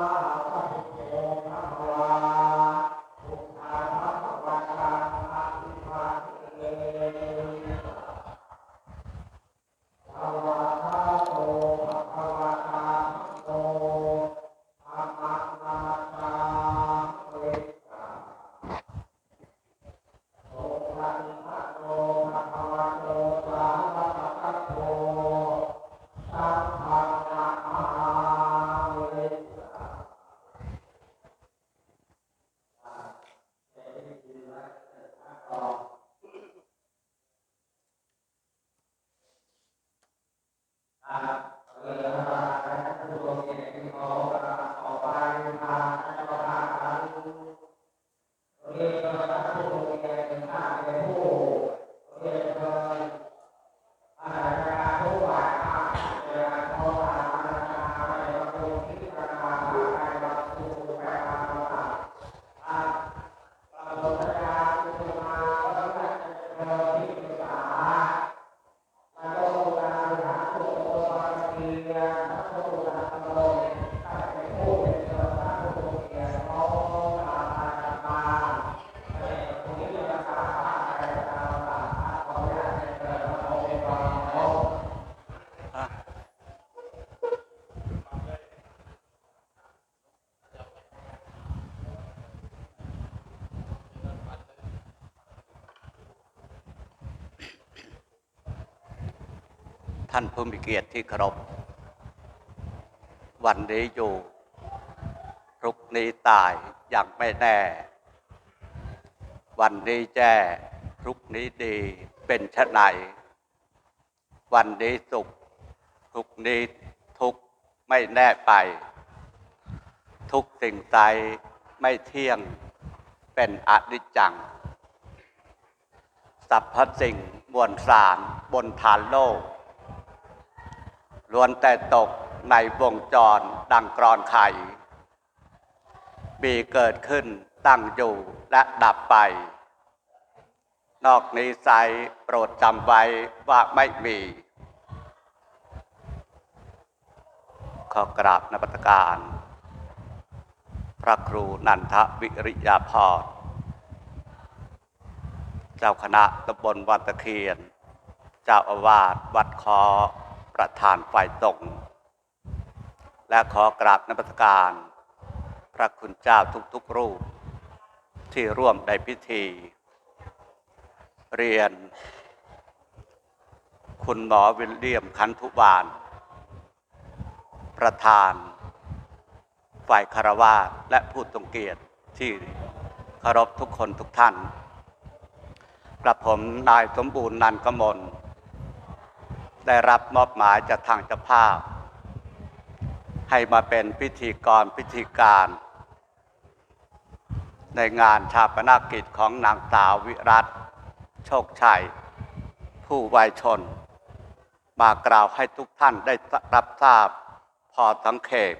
ท่านผู้มีเกียรติที่เคารพ วันนี้อยู่รุ่งนี้ตายอย่างไม่แน่ วันนี้แจ้พรุ่งนี้ดีเป็นชะไหน วันนี้สุขพรุ่งนี้ทุกไม่แน่ไป ทุกสิ่งใดไม่เที่ยงเป็นอนิจจังสรรพสิ่งมวลสารบนฐานโลก ล้วนแต่ตกในวงจรดังกรอนไข่ มีเกิดขึ้นตั้งอยู่และดับไป นอกนี้ไซโปรดจำไว้ว่าไม่มี ขอกราบนปัตการ พระครูนันทวิริยาพรเจ้าคณะตำบลวัดตะเคียน เจ้าอาวาสวัดคอ ประธานฝ่ายตรง และขอกราบนมัสการ พระคุณเจ้าทุกๆรูป ที่ร่วมในพิธี เรียน คุณหมอวิลเลียมคันธุบาล ประธาน ฝ่ายคารวาสและผู้ทรงเกียรติที่เคารพทุกคนทุกท่าน กระผมนายสมบูรณ์นันกมล ได้รับมอบหมายจากทางเจ้าภาพ ให้มาเป็นพิธีกรพิธีการ ในงานชาปนกิจของนางสาววิรัตโชคชัย ผู้วัยชน มากล่าวให้ทุกท่านได้รับทราบพอสังเขป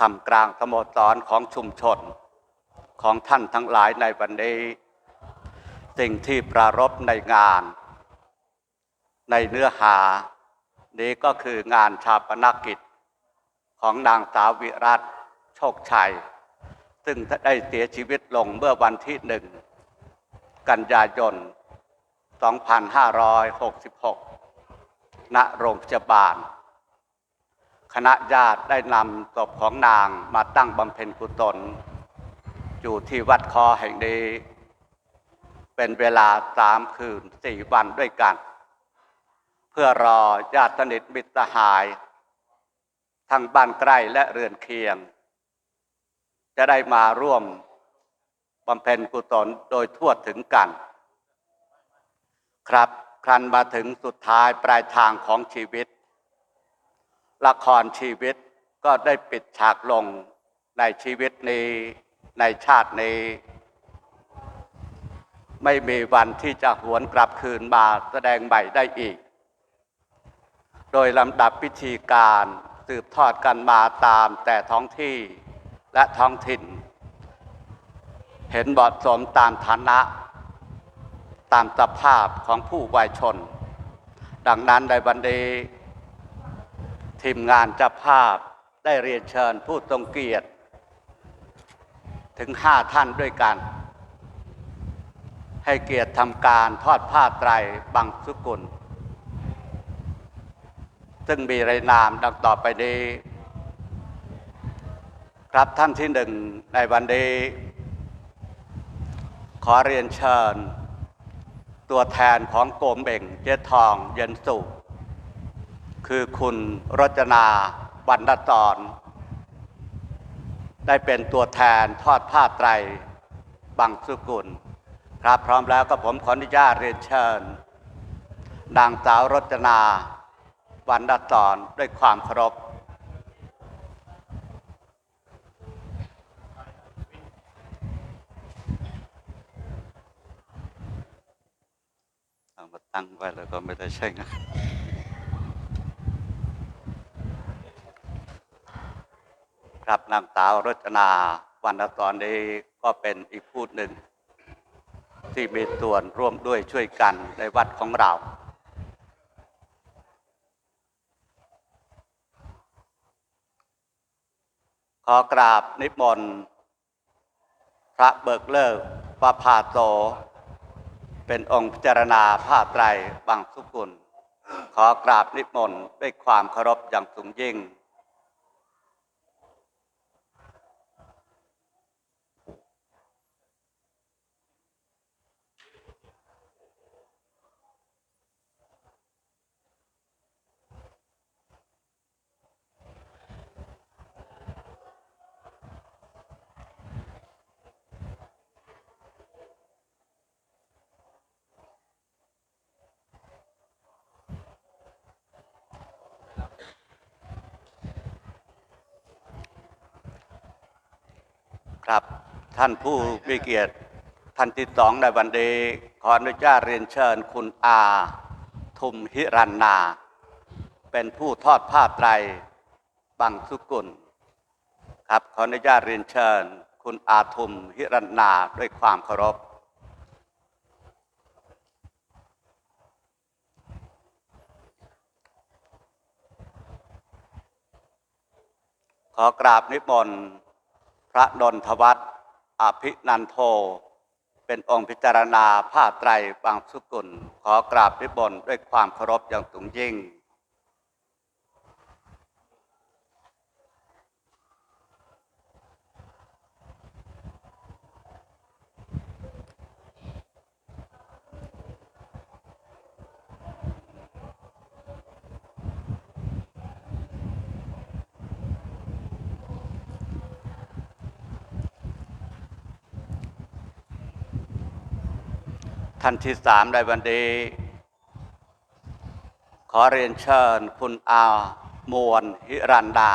ทำกลางสโมสรของชุมชนของท่านทั้งหลายในวันนี้ สิ่งที่ปรารบในงาน ในเนื้อหา นี้ก็คืองานชาปนกิจ ของนางสาววิรัตโชคชัย ซึ่งได้เสียชีวิตลงเมื่อวันที่หนึ่ง กันยายน 2566 ณ โรงพยาบาล คณะญาติได้นำศพของนางมาตั้งบำเพ็ญกุศลอยู่ที่วัดคอแห่งนี้ เป็นเวลาสามคืนสี่วันด้วยกัน พื่อรอญาติสนิทมิตรสหายทั้งบ้านใกล้และเรือนเคียง จะได้มาร่วมบำเพ็ญกุศลโดยทั่วถึงกัน ครับครันมาถึงสุดท้ายปลายทางของชีวิต ละครชีวิตก็ได้ปิดฉากลงในชีวิตนี้ในชาตินี้ ไม่มีวันที่จะหวนกลับคืนมาแสดงใหม่ได้อีก โดยลำดับพิธีการสืบทอดกันมาตามแต่ท้องที่และท้องถิ่น เห็นเหมาะสมตามฐานะ ตามสภาพของผู้วายชน ดังนั้นในวันนี้ทีมงานเจ้าภาพได้เรียนเชิญผู้ทรงเกียรติ ถึงห้าท่านด้วยกัน ให้เกียรติทำการทอดผ้าไตรบังสุกุล ซึ่งมีรายนามดังต่อไปนี้ ครับท่านที่หนึ่งในวันนี้ ขอเรียนเชิญ ตัวแทนของโกมเบ่งเจ๊ทองเย็นสุข คือคุณรจนาบรรณตอน ได้เป็นตัวแทนทอดผ้าไตรบังสุกุล ครับพร้อมแล้วก็ผมขออนุญาตเรียนเชิญนางสาวรจนา วันดตอนด้วยความเคารพเอามาตั้งไว้แล้วก็ไม่ได้ใช้งานครับนางสาวรจนาวันดตอนนี้ก็เป็นอีกพูดหนึ่ง ที่มีส่วนร่วมด้วยช่วยกันในวัดของเรา อกราบนิมนต์พระเบิกเลิกพระพาโต เป็นองค์พิจารณาผ้าไตรบางสุกุล ขอกราบนิมนต์ด้วยความเคารพอย่างสูงยิ่ง ครับ ท่านผู้มีเกียรติท่านที่สองในวันนี้ขออนุญาตเรียนเชิญคุณอาทุมหิรันนา เป็นผู้ทอดผ้าไตรบังสุกุล ครับขออนุญาตเรียนเชิญ คุณอาทุมหิรันนาด้วยความเคารพขอกราบนิมนต์พระนนทวัฒน์ อภินันโท เป็นองค์พิจารณาผ้าไตรบางสุกุล ขอกราบพิบนด้วยความเคารพอย่างสูงยิ่ง ท่านที่สามในวันนี้ขอเรียนเชิญคุณอามวลหิรันดา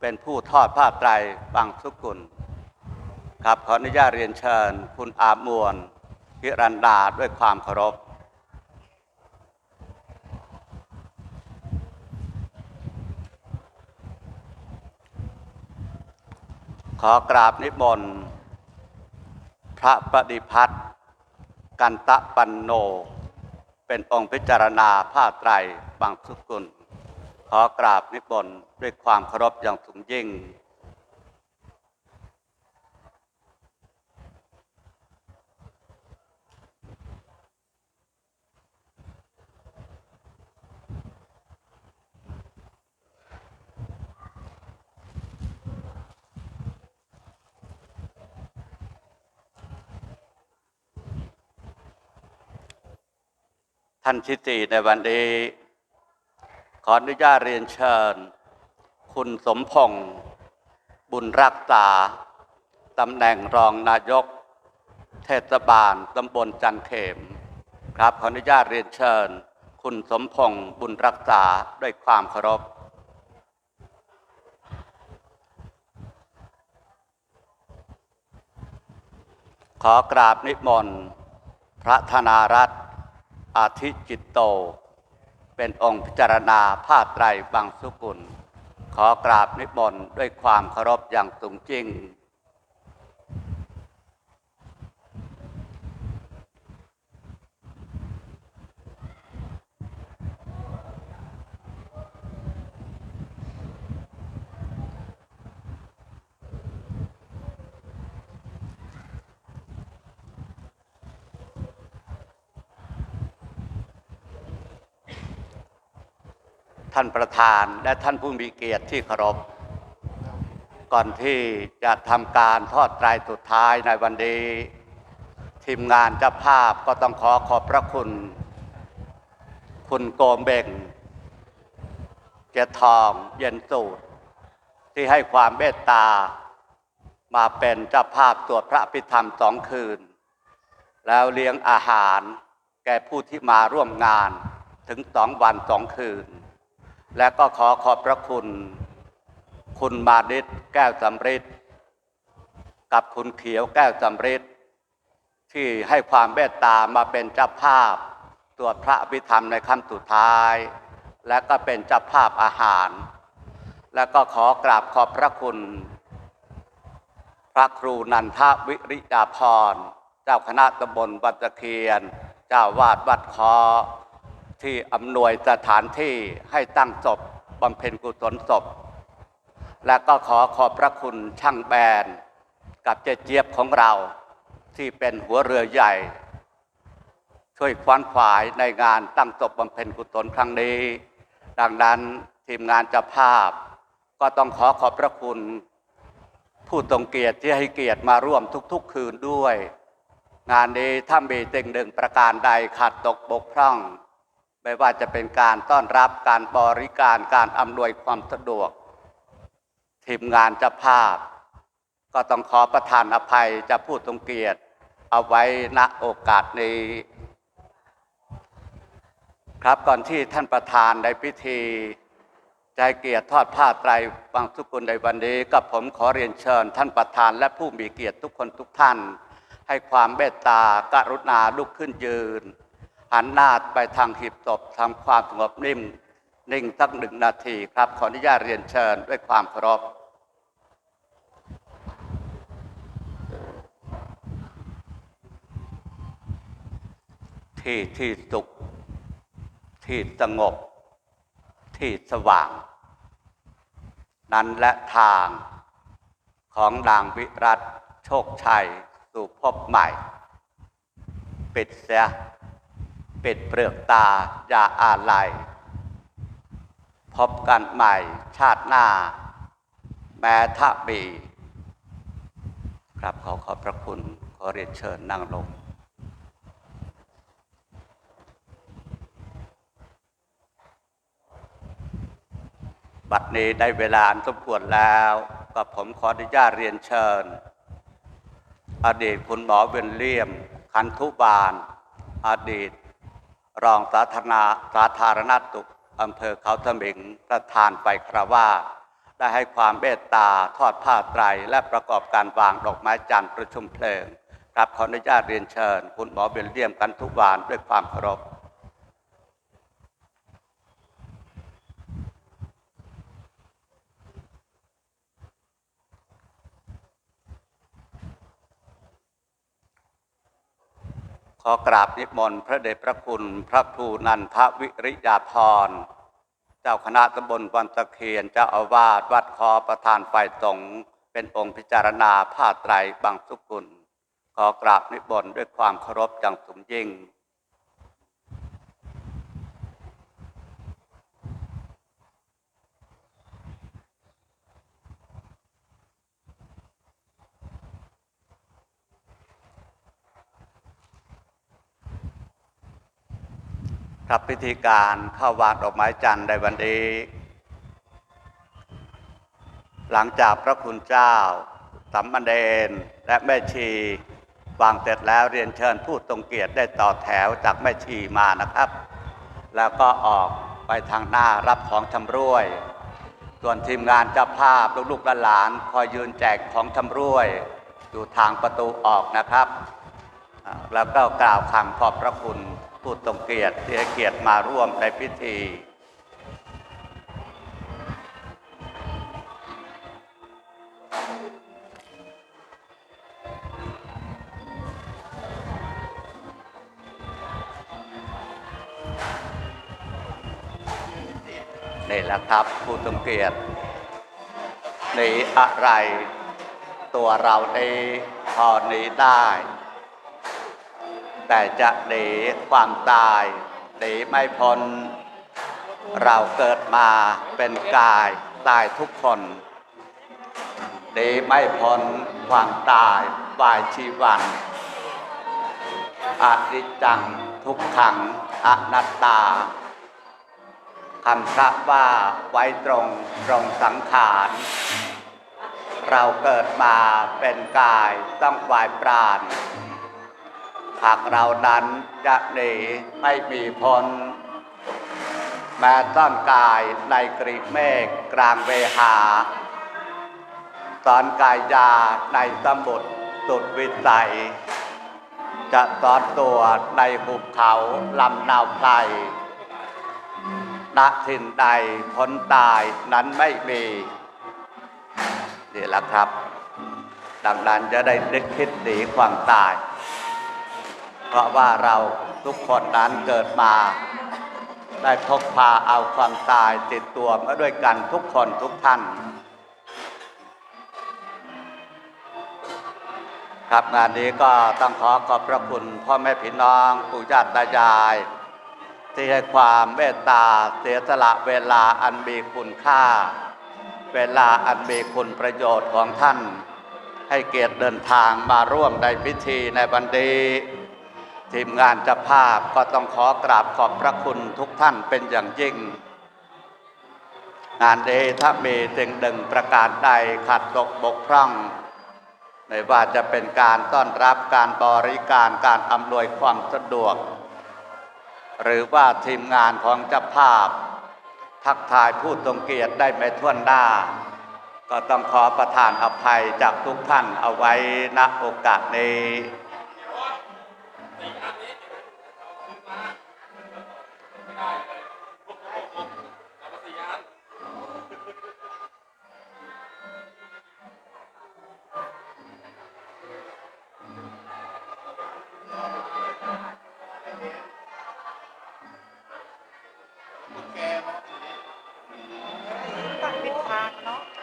เป็นผู้ทอดผ้าไตรบางสุกุล ครับขออนุญาตเรียนเชิญ คุณอามวลหิรันดาด้วยความเคารพขอกราบนิมนต์พระปฏิพัฒน์ กันตะปันโน เป็นองค์พิจารณาผ้าไตรบางสุกุล ขอกราบนิบนด้วยความเคารพอย่างสูงยิ่ง ท่านชิติในวันนี้ ขออนุญาตเรียนเชิญ คุณสมพงษ์บุญรักษาตำแหน่งรองนายก เทศบาลตำบลจันเขม ครับขออนุญาตเรียนเชิญ คุณสมพงษ์บุญรักษาด้วยความเคารพขอกราบนิมนต์พระธนารัตน์ อาทิจิตโต เป็นองค์พิจารณาผ้าไตรบางสุกุล ขอกราบนิบนต์ด้วยความเคารพอย่างสูงจริง ท่านประธานและท่านผู้มีเกียรติที่เคารพ ก่อนที่จะทำการทอดไตรสุดท้ายในวันนี้ทีมงานเจ้าภาพก็ต้องขอขอบพระคุณ คุณโกมเบงเจยรทองเย็นสูตร ที่ให้ความเมตตา มาเป็นเจ้าภาพตรวจพระพิธรรมสองคืน แล้วเลี้ยงอาหารแก่ผู้ที่มาร่วมงานถึงสองวันสองคืน และก็ขอขอบพระคุณ คุณมาดิษแก้วสำริดกับคุณเขียวแก้วสำริดที่ให้ความเมตตามาเป็นเจ้าภาพตรวจพระอภิธรรมในค่ำสุดท้าย และก็เป็นเจ้าภาพอาหาร และก็ขอกราบขอบพระคุณ พระครูนันทวิริยาพร เจ้าคณะตำบลวัดตะเคียน เจ้าวาดวัดคอ ที่อำนวยสถานที่ให้ตั้งศพบำเพ็ญกุศลศพ และก็ขอขอบพระคุณช่างแบนกับเจเจี๊ยบของเราที่เป็นหัวเรือใหญ่ ช่วยคว้านขวายในงานตั้งศพบำเพ็ญกุศลครั้งนี้ ดังนั้นทีมงานจ้าภาพ ก็ต้องขอขอบพระคุณ ผู้ทรงเกียรติที่ให้เกียรติมาร่วมทุก ๆ คืนด้วย งานนี้ถ้ามีสิ่งหนึ่งประการใดขาดตกบกพร่อง ไม่ว่าจะเป็นการต้อนรับการบริการการอำนวยความสะดวก ทีมงานเจ้าภาพ ก็ต้องขอประทานอภัยจะผู้ทรงเกียรติ เอาไว้ณโอกาสนี้ ครับก่อนที่ท่านประธานในพิธีใจเกียรติทอดผ้าไตรบางสุกุลในวันนี้กับผมขอเรียนเชิญ ท่านประธานและผู้มีเกียรติทุกคนทุกท่าน ให้ความเมตตากรุณาลุกขึ้นยืน หันหน้าไปทางหีบศพทำความสงบนิ่ม นิ่งสักหนึ่งนาทีครับ ขออนุญาตเรียนเชิญด้วยความเคารพที่ที่สุข ที่สงบ ที่สว่าง นั้นและทางของนางวิรัตโชคชัย สู่พบใหม่ ปิดเสีย ปิดเปลือกตาอย่าอาลัยพบกันใหม่ชาติหน้า แม้ถ้ามีครับขอขอบพระคุณ ขอเรียนเชิญนั่งลงบัดนี้ได้เวลาอันสมควรแล้วก็ผมขออนุญาตเรียนเชิญ อดีตคุณหมอเวนเลียม คันธุบาล อดีต รองสาธารณสาธารณสุขอำเภอเขาสมิงประธานไปคราวาได้ให้ความเมตตาทอดผ้าไตร และประกอบการวางดอกไม้จันทร์ประชุมเพลิง ครับขออนุญาตเรียนเชิญ คุณหมอเบลเลียมกันทุกวานด้วยความเคารพ ขอกราบนิมนต์พระเดชพระคุณพระทูนันทวิริยาพร เจ้าคณะตำบลวันตะเคียนเจ้าอาวาสวัดคอประธานฝ่ายสงฆ์เป็นองค์พิจารณาผ้าไตรบางสุกุล ขอกราบนิมนต์ด้วยความเคารพอย่างสูงยิ่ง ครับพิธีการเข้าวางดอกไม้จันทร์ในวันนี้ หลังจากพระคุณเจ้าสัมมาเนและแม่ชีวางเสร็จแล้วเรียนเชิญผู้ทรงเกียรติได้ต่อแถวจากแม่ชีมานะครับ แล้วก็ออกไปทางหน้ารับของชำร่วย ส่วนทีมงานเจ้าภาพลูกๆหลานคอยยืนแจกของชำร่วย อยู่ทางประตูออกนะครับ แล้วก็กล่าวคำขอบพระคุณ ผู้ทรงเกียรติที่ให้เกียรติมาร่วมในพิธี นี่แหละครับผู้ทรงเกียรติหนีอะไร ตัวเราในพอหนีได้ แต่จะหนีความตายหนีไม่พ้น เราเกิดมาเป็นกายตายทุกคนหนีไม่พ้นความตายวายชีวันอนิจจังทุกขังอนัตตาคำพระว่าไว้ตรงตรงสังขารเราเกิดมาเป็นกายต้องวายปราณ หากเรานั้นจะหนีไม่มีพ้นแม้ต้อนกายในกรีเมฆกลางเวหาตอนกายยาในสมุทรสุดวิสัย จะตอนตัวในหุบเขาลำนาวไพรณถิ่นใดพ้นตายนั้นไม่มีนี่แหละครับ ดังนั้นจะได้นึกคิดหนีความตาย เพราะว่าเราทุกคนนั้นเกิดมา ได้พกพาเอาความตายติดตัวมาด้วยกันทุกคนทุกท่าน ครับงานนี้ก็ต้องขอขอบพระคุณพ่อแม่พี่น้องปู่ย่าตายาย ที่ให้ความเมตตาเสียสละเวลาอันมีคุณค่า เวลาอันมีคุณประโยชน์ของท่าน ให้เกียรติเดินทางมาร่วมในพิธีในวันนี้ ทีมงานจ้าภาพก็ต้องขอกราบขอบพระคุณทุกท่านเป็นอย่างยิ่ง งานนี้ถ้ามีสิ่งหนึ่งประการใดขัดตกบกพร่องไม่ว่าจะเป็นการต้อนรับการบริการการอำนวยความสะดวก หรือว่าทีมงานของเจ้าภาพ ทักทายผู้ทรงเกียรติได้ไม่ท่วนหน้า ก็ต้องขอประทานอภัยจากทุกท่านเอาไว้ณโอกาสนี้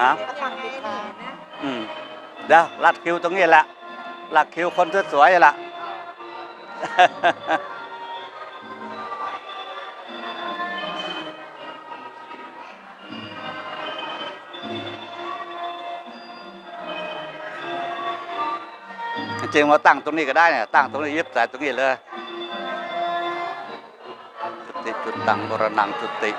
ฮะอืมเดี๋ยวลัดคิวตรงนี้แหละลัดคิวคนสวยๆแหละจริงๆมาตั้งตรงนี้ก็ได้เนี่ยตั้งตรงนี้ยึดใส่ตรงนี้เลยจุติจุดตังบรนังจุติ